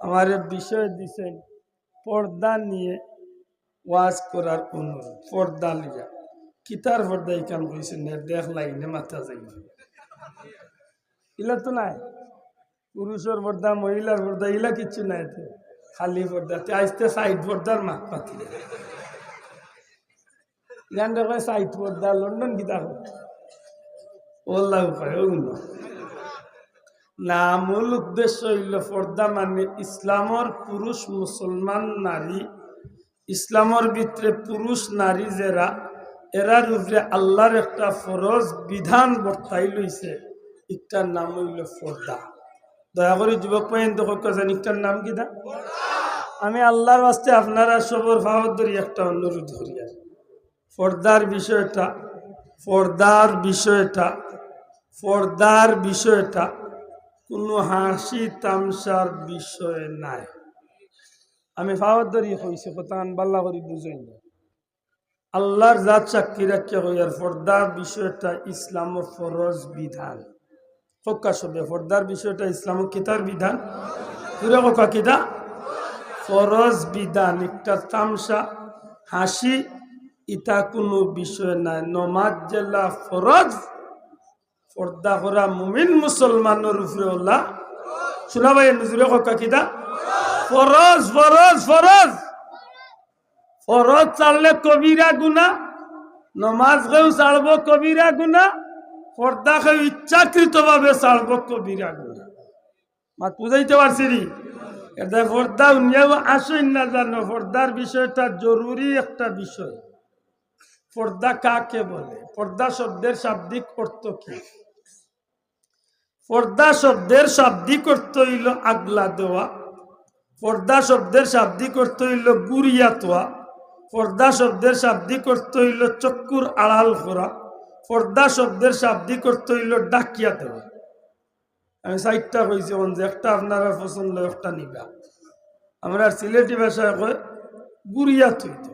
আমার বিষয় দিছেন, পর্দা নিয়ে ওয়াজ করার অনুরোধ। পর্দা লিয়া কিতার পর্দা ইকান কইছেন না, দেখ লাইনে মাথা যাই। ইলা তো নাই। পুরুষের পর্দা, মহিলার পর্দা, ইলা কিচ্ছু নাই তো। খালি পর্দা। তে আইসতে সাইড পর্দার মাত পাতি। গানটা কয় সাইড পর্দা, লন্ডন কিতা হয় ওল্লাহ কয় ওগুলো না মূল উদ্দেশ্য হইল পর্দা মানে ইসলামর পুরুষ মুসলমান নারী। ইসলামর ভিতরে পুরুষ নারী যারা এরার উপরে আল্লাহর একটা ফরজ বিধান বর্তাই লইছে। একটার নাম হইল পর্দা। দয়া করে যুবক পয়েন্ট জান একটার নাম কি দা? আমি আল্লাহর বাস্তে আপনারা সবর ভাবত ধরি একটা অনুরোধ করি আর পর্দার বিষয়টা পর্দার বিষয়টা পর্দার বিষয়টা কোনো হাসি তামসার বিষয় নাই। আমি ফাওয়ার ধরি কথা বাল্লা করি বুঝই না আল্লাহর জাত সাক্ষী রাখিয়া হইয়ার পর্দার বিষয়টা ইসলাম ফরজ বিধান। ফক্কা সবে পর্দার বিষয়টা ইসলাম কিতার বিধান। পুরো কথা কিতা? ফরজ বিধান, একটা তামসা, হাসি ইটা কোনো বিষয় নাই। নমাজ জেলা ফরজ পর্দা করা মুমিন মুসলমানের উপরে ওলা। শোনা ভাই, নিজুরে কথা কিতা? ফরজ ফরজ ফরজ। ফরজ চাললে কবিরা গুনা নমাজ কেউ চালব কবিরা গুনা পর্দা কেউ ইচ্ছাকৃত ভাবে চালব কবিরা গুনা মাত বুঝাইতে পারছি নি? এটা পর্দা উনিও আসেন না জানো, পর্দার বিষয়টা জরুরি একটা বিষয়। পর্দা কাকে বলে? পর্দা শব্দের শাব্দিক অর্থ কি? পর্দা শব্দের শাব্দিক অর্থ হইল আগলা দেওয়া। পর্দা শব্দের শাব্দিক অর্থ হইল গুড়িয়া তোয়া। পর্দা শব্দের শাব্দিক অর্থ হইল চক্কুর আড়াল করা। পর্দা শব্দের শাব্দিক অর্থ হইল ডাকিয়া দেওয়া। আমি সাইটটা কইছি যে একটা আপনারা পছন্দ, একটা নিবা। আমরা সিলেটি ভাষায় কয়, গুড়িয়া থইত,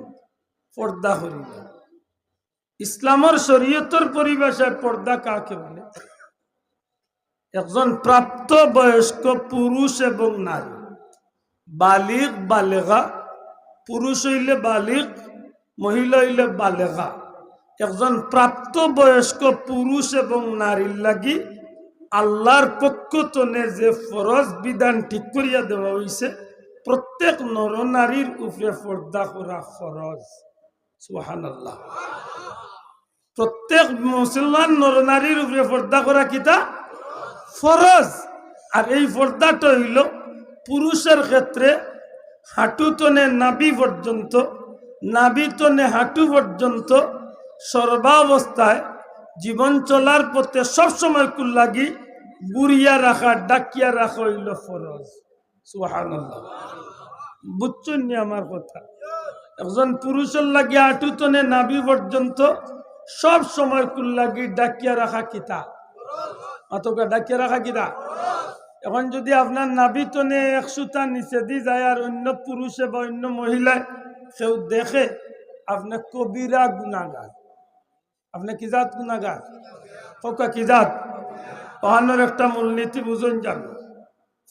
পর্দা করিল ইসলামর শরীয়তর পরিভাষায় পর্দা কাকে বলে? একজন প্রাপ্ত বয়স্ক পুরুষ এবং নারী। বালিক বালেগা। পুরুষ হইলে বালিক মহিলা হইলে বালেগা। একজন প্রাপ্ত বয়স্ক পুরুষ এবং নারীর লাগি আল্লাহর পক্ষ তনে যে ফরজ বিধান ঠিক করিয়া দেওয়া হয়েছে প্রত্যেক নরনারীর উপরে পর্দা করা ফরজ। সুহান আল্লাহ প্রত্যেক মুসলমান নরনারীর উপরে পর্দা করা কিতা? ফরজ। আর এই পর্দাটা হইল পুরুষের ক্ষেত্রে হাঁটু তনে নাবি পর্যন্ত নাবি তনে হাঁটু পর্যন্ত সর্বাবস্থায় জীবন চলার পথে সবসময় কুল্লাগি বুড়িয়া রাখা, ডাকিয়া রাখা হইল ফরজ। সুহান বুঝছেন আমার কথা? একজন পুরুষের লাগি হাঁটু তনে নাবি পর্যন্ত সব সময় কুল্লাগি, ডাকিয়া রাখা কিতা অতকা ডাকিয়া রাখা কিতা এখন যদি আপনার নাবিতনে একশোটা নিচে দি যায় আর অন্য পুরুষে বা অন্য মহিলায় কেউ দেখে আপনার কবিরা গুণাগার। আপনি কি জাত গুণাগার? ওকা কি জাত? ওহানোর একটা মূলনীতি বুঝুন যাবে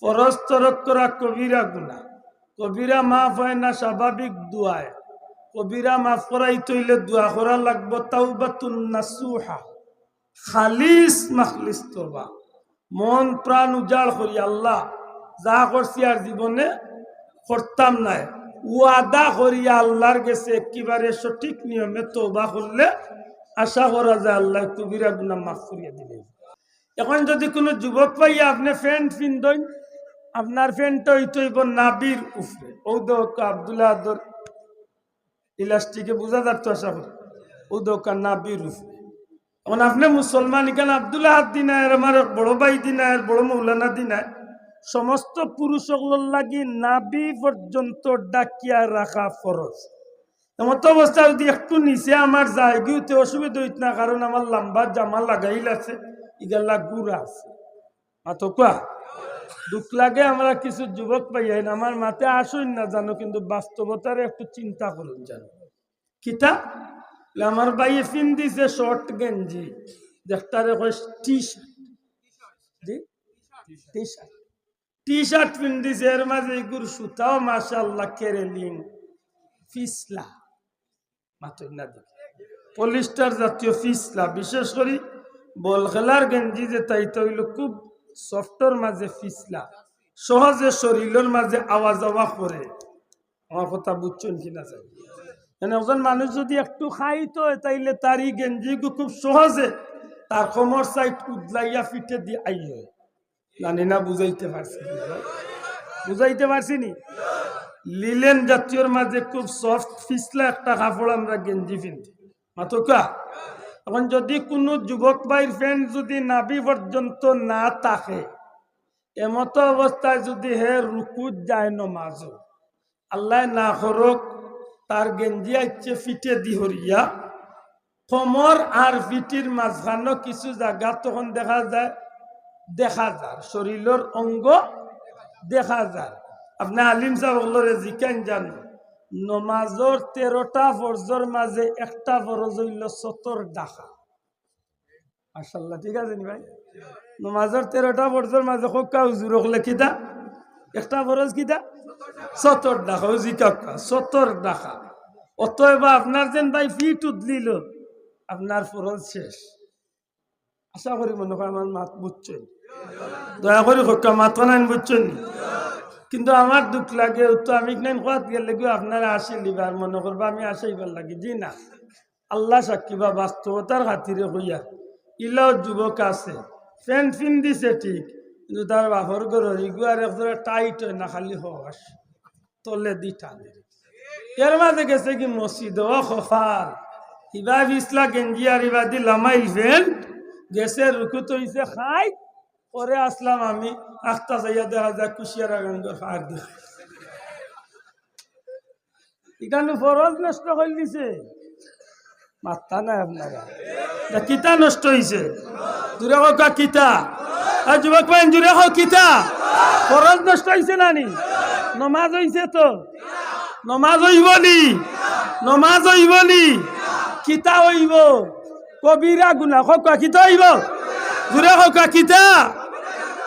ফরজ তরক করা কবিরা গুণা। কবিরা মাফ হয় না, স্বাভাবিক দোয়ায়। কবিরা মাফ করাই তৈলে দোয়া করা লাগবো তাও বা তুন্নাসুহা খালিস মাখলিস তোবা। মন প্রাণ উজাড় করি আল্লাহ। যা করছি আর জীবনে করতাম নাই। ওয়াদা করিয়া আল্লাহর গেছে একেবারে সঠিক নিয়মে তোবা করলে আশা করা যায় আল্লাহ কবিরা গুনা মাফ করিয়া দিবে। এখন যদি কোনো যুবক পাইয়া আপনি ফ্যান্ট ফিন্দইন আপনার ফ্যানটা হইতে হইব নাবির উফরে। ও আবদুল্লাহ ইলাস্টিকে বোঝা যাচ্ছে আশা করি। ও দোকা নাবির উফরে। এখন আপনি মুসলমান এখানে আবদুল্লাহ হাত আমার বড় ভাই দিনায় বড় মৌলানা দিনায় সমস্ত পুরুষগুলোর লাগি নাবি পর্যন্ত ডাকিয়া রাখা ফরজ। এমত অবস্থা যদি একটু নিচে আমার যায়, গিয়েতে অসুবিধা হইত না, কারণ আমার লম্বা জামা লাগাইল আছে, ইগাল্লা গুড়া আছে। মাতো কোয়া? দুঃখ লাগে আমরা কিছু যুবক পাইয়াই আমার মাতে আসুন না জানো, কিন্তু বাস্তবতার একটু চিন্তা করুন জানো। কিতা? আমার বাইয়ে ফিন দিছে শর্ট গেঞ্জি। দেখতারে টি শার্ট জি? টি শার্ট টি শার্ট পিন্দিছে এর মাঝে এগুর সুতাও মাশাল্লাহ কেরেলিং ফিসলা। মাত্র না পলিস্টার জাতীয় ফিসলা, বিশেষ করে বল খেলার গেঞ্জি যে তাইতে হইল খুব সফটর মাঝে ফিসলা। সহজে শরীরের মাঝে আওয়াজ আওয়া করে। আমার কথা বুঝছেন কিনা মানে একজন মানুষ যদি একটু খাইতো তাইলে তার এই গেঞ্জি খুব সহজে। তার কোমর সাইড উদলাইয়া ফিটে দিয়ে আইয়ে জানি না বুঝাইতে পারছি বুঝাইতে পারছি নি? লিলেন জাতীয়র মাঝে খুব সফট ফিসলা একটা কাপড় আমরা গেঞ্জি পিন্ধি। মাতকা এখন যদি কোনো যুবক ভাইয়ের ফ্রেন্ড যদি নাবি পর্যন্ত না থাকে এমতো অবস্থায় যদি হে রুকুত যায় নমাজ আল্লাহ না করক তার গেঞ্জি আইছে ফিটে দিহরিয়া। কোমর আর ফিটির মাঝখানো কিছু জায়গা তখন দেখা যায় দেখা যায়। শরীরের অঙ্গ দেখা যায়। আপনি আলিম সাহেবরে জিকান জানো নমাজর তেরোটা ফরজর মাঝে একটা ফরজ হইল সতর ডাকা। মাসাল্লাহ ঠিক আছে নি ভাই? নমাজর তেরোটা ফরজর মাঝে হোকা হুজুর হলে কিতা? একটা ফরজ কিতা? সতর ডাকা ও জিকা সতর ডাকা অতএব আপনার যেন ভাই ফিট উদলিল আপনার ফরজ শেষ। আশা করি মনে হয় আমার মাত বুঝছেন দয়া করে হোকা মাত নাইন বুঝছেন কিন্তু আমার দুঃখ লাগে তো আমি নাইন কোয়াত গেলে গিয়ে আপনারা আসিলি আর মনে করব আমি আসাইবার লাগে জি না। আল্লাহ সাক্ষী বা বাস্তবতার খাতিরে হইয়া, ইলাও যুবক আছে ফ্যান ফিন দিছে ঠিক কিন্তু তার বাপর ঘর ইগুয়ার একজোড়া টাইট হয় না, খালি হস। তলে দি টানে। এর মাঝে গেছে কি মসজিদ, ও ইবা বিসলা গেঞ্জি আর ইবা দি লামাইল ফ্যান্ট গেছে, রুকুত হইছে, খাই। পরে আসলাম আমি, আখতা যাইয়া দেখা যায় কুশিয়ার আগাঙ্গর হার দিয়ে এখানে ফরজ নষ্ট করে দিছে। মাথা নাই আপনারা। কিতা নষ্ট হয়েছে কা কিতা? আর যুবক ভাই জুড়ে হোক কিতা। ফরজ নষ্ট হয়েছে নানি নমাজ হইছে তো? নমাজ হইব নি? নমাজ হইব নি? কিতা হইব? কবিরা গুনা হোক কিতা হইব? জুড়ে হোক কিতা?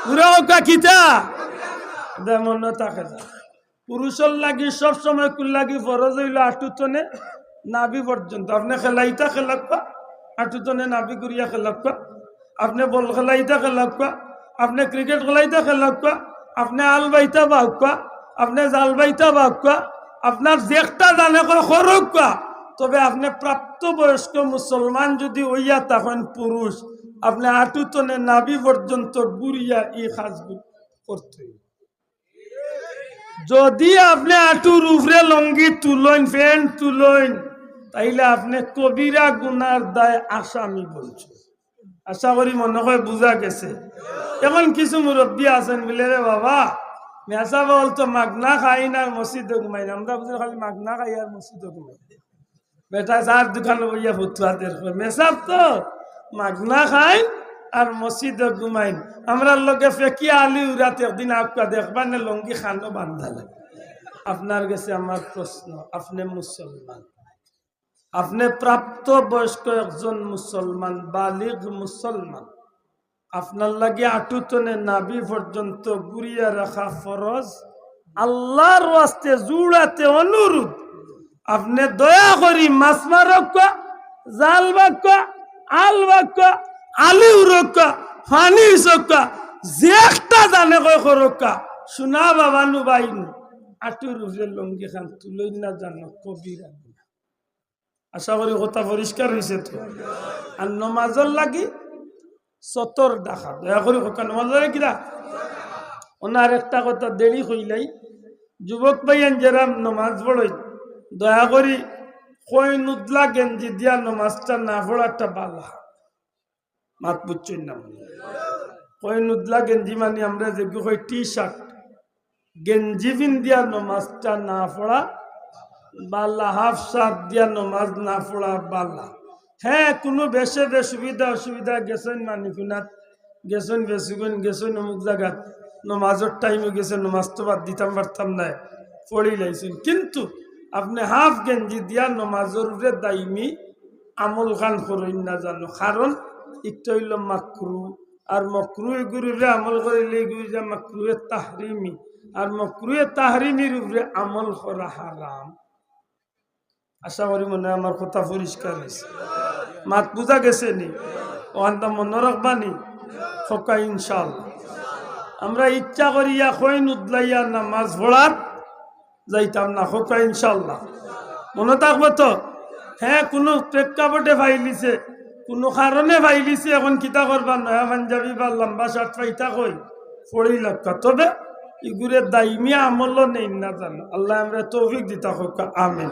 জুড়ে হোক কিতা? দেমন থাকে না পুরুষের লাগি সব সময় কুল লাগি ফরজ হইল আটুতনে নাভি পর্যন্ত আপনি খেলাইতা খেলাক্কা আটুতনে নাভি করিয়া খেলাক্কা আপনি বল খেলাইতা খেলাক্কা আপনি ক্রিকেট খেলাইতা খেলাক্কা আপনি আল বাইতা বাহুকা আপনি জাল বাইতা বাহুকা আপনার যেটা জানে সরকা তবে আপনি প্রাপ্তবয়স্ক মুসলমান যদি ওইয়া তখন পুরুষ আপনি আটুতনে নাভি পর্যন্ত গুড়িয়া এই কাজগুলো করতে যদি আপনি আটুর উপরে লঙ্গি তুলইন ফ্যান তুলইন তাইলে আপনি কবিরা গুনার দায় আসামি বলছেন আশা করি মনে হয় বোঝা গেছে। এখন কিছু মুরব্বী আছেন বলে রে বাবা মেসা বল তো মাগনা খাই না মসজিদে ঘুমাই না। আমরা বুঝি খালি মাগনা খাই আর মসজিদে ঘুমাই। বেটা চার দোকানে বইয়া ফতুয়াদের মেসাব তো মাগনা খাই আর মসজিদে ঘুমাইন আমরা লগে ফেকি আলি উড়াতে একদিন আপকা দেখবা না লঙ্গি খানো বান্ধা লাগে। আপনার কাছে আমার প্রশ্ন আপনি মুসলমান আপনি প্রাপ্ত বয়স্ক একজন মুসলমান, বালিগ মুসলমান, আপনার লাগে আটুতনে নাবি পর্যন্ত গুড়িয়া রাখা ফরজ, আল্লাহর ওয়াস্তে জুড়াতে অনুরোধ আপনি দয়া করি মাছ মারক জাল বাক্য আল বাক্য আলি উরক্কা ফানি উচক্কা যে একটা জানে কয় করক্কা শুনা বাবা নু বাইনু আটুর লঙ্গি খান তুলই না জানো কবিরা। আশা করি কথা পরিষ্কার হয়েছে তো। আর নমাজর লাগি সতর ডাকা দয়া করি কথা নমাজর কিরা? ওনার একটা কথা দেরি হইলাই যুবক ভাইয়ান যারা নমাজ পড়ই দয়া করি কই নুদলা গেঞ্জি দিয়া নমাজটা না পড়াটা বালা। মাত বুঝছেন না কই নুদলা গেঞ্জি মানে আমরা যে কই টি শার্ট গেঞ্জি পিন দিয়া নমাজটা না পড়া বাল্লা, হাফ শার্ট দিয়া নমাজ না পড়া বাল্লা। হ্যাঁ কোনো বেশে বে সুবিধা অসুবিধা গেছেন মানি কুনাত গেছেন বেসুগুন গেছেন অমুক জায়গাত। নমাজের টাইমে গেছে নমাজ তো বাদ দিতাম পারতাম না, পড়ি লাইছেন। কিন্তু আপনি হাফ গেঞ্জি দিয়া নমাজের দাইমি আমল খান করইন না জানো। কারণ একটা হইল মাকরু, আর মকরুয়ে গুরুরে আমল করিলে এগুলি মকরুয়ে তাহরিমি। আর মকরুয়ে তাহরিমির উপরে আমল করা হারাম। আশা করি মনে আমার কথা পরিষ্কার হয়েছে। মাত বুঝা গেছে নি? ওখানটা মনে রাখবানি ফকা ইনশাল্লাহ আমরা ইচ্ছা করিয়া খৈন উদলাইয়া নামাজ পড়ার যাইতাম না, ফকা ইনশাল্লাহ মনে থাকব তো? হ্যাঁ কোনো প্রেক্ষাপটে ফাইলিছে, কোনো কারণে ফাইলিছে, এখন কিতা করবা নয়া পাঞ্জাবি বা লম্বা শার্ট পাইতা কই? পড়ি লাগতা তবে ইগুরে দাইমিয়া আমল নেই না জানো। আল্লাহ আমরা তৌফিক দিতা হোক। আমিন।